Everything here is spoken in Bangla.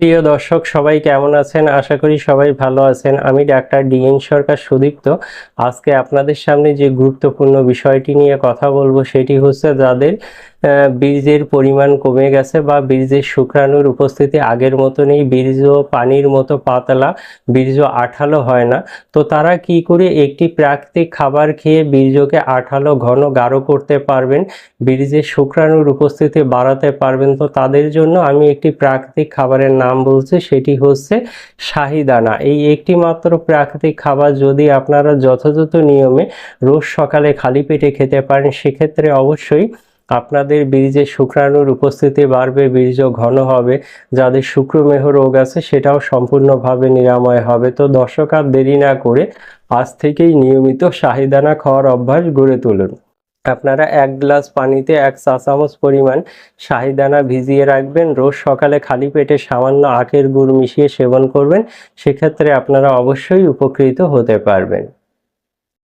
প্রিয় দর্শক, সবাই কেমন আছেন? আশা করি সবাই ভালো আছেন। আমি ডাক্তার ডিএন সরকার সুদীপ্ত। আজকে আপনাদের সামনে যে গুরুত্বপূর্ণ বিষয়টি নিয়ে কথা বলব, সেটি হচ্ছে যাদের বীর্যের পরিমাণ কমে গেছে বা বীর্যের শুক্রাণুর উপস্থিতি আগের মতো নেই, বীর্য পানির মতো পাতলা, বীর্য আঠালো হয় না। তো তারা কি করে একটি প্রাকৃতিক খাবার খেয়ে বীর্যকে আঠালো, ঘন, গাঢ় করতে পারবেন, বীর্যের শুক্রাণুর উপস্থিতি বাড়াতে পারবেন? তো তাদের জন্য আমি একটি প্রাকৃতিক খাবারের নাম বলছি, সেটি হচ্ছে শাহিদানা। এই একটি মাত্র প্রাকৃতিক খাবার যদি আপনারা যথাযথ নিয়মে রোজ সকালে খালি পেটে খেতে পারেন, সেক্ষেত্রে অবশ্যই আপনাদের বীর্যে শুক্রাণুর উপস্থিতি বাড়বে, বীর্য ঘন হবে, যাদের শুক্রমেহ রোগ আছে সেটাও সম্পূর্ণভাবে নিরাময় হবে। তো দর্শক, আর দেরি না করে আজ থেকেই নিয়মিত শাহিদানা খাওয়ার অভ্যাস গড়ে তুলুন। আপনারা এক গ্লাস পানিতে এক চা চামচ পরিমাণ শাহিদানা ভিজিয়ে রাখবেন। রোজ সকালে খালি পেটে সামান্য আখের গুড় মিশিয়ে সেবন করবেন। সেক্ষেত্রে আপনারা অবশ্যই উপকৃত হতে পারবেন।